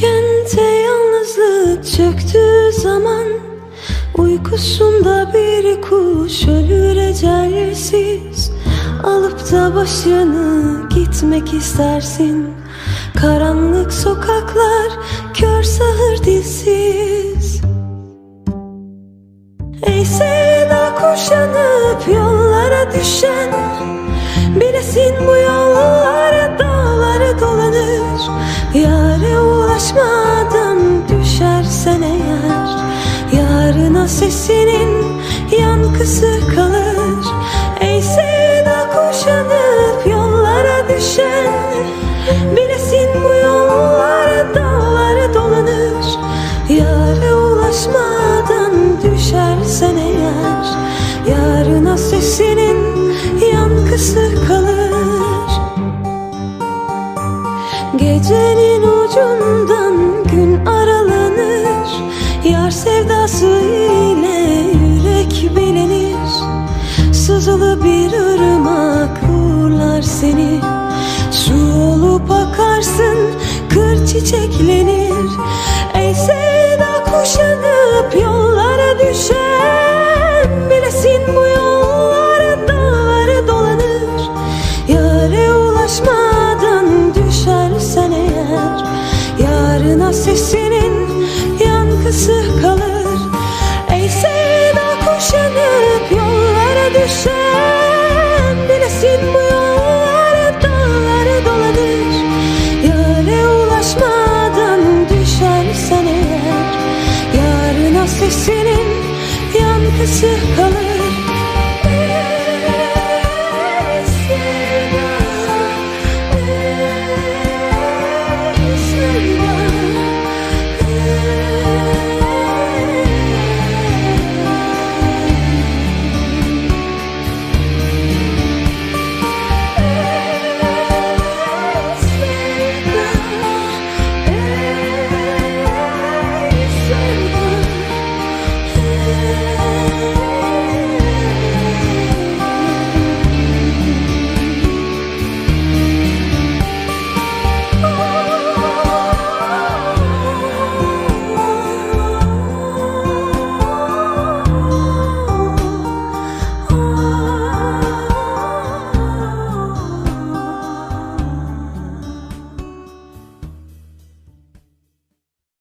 Kente yalnızlık çöktüğü zaman. Uykusunda bir kuş ölür ecelsiz Alıp da başını gitmek istersin. Karanlık sokaklar kör sahır dilsiz. Ey sevda kuşanıp yollara düşen Bilesin bu yollar. Sesinin yankısı kalır. Ey sevda kuşanıp yollara düşen Bilesin bu yollara dağları dolanır. Yare ulaşmadan düşersen eğer Yarına sesinin Sızılı bir ırmak uğurlar seni. Su olup akarsın kır çiçeklenir. Ey sevda kuşanıp yollara düşen Bilesin bu yollara dağları dolanır. Yare ulaşmadan düşersen eğer. Yarına sesinin yankısı kalır ateşinin yankısı kalır.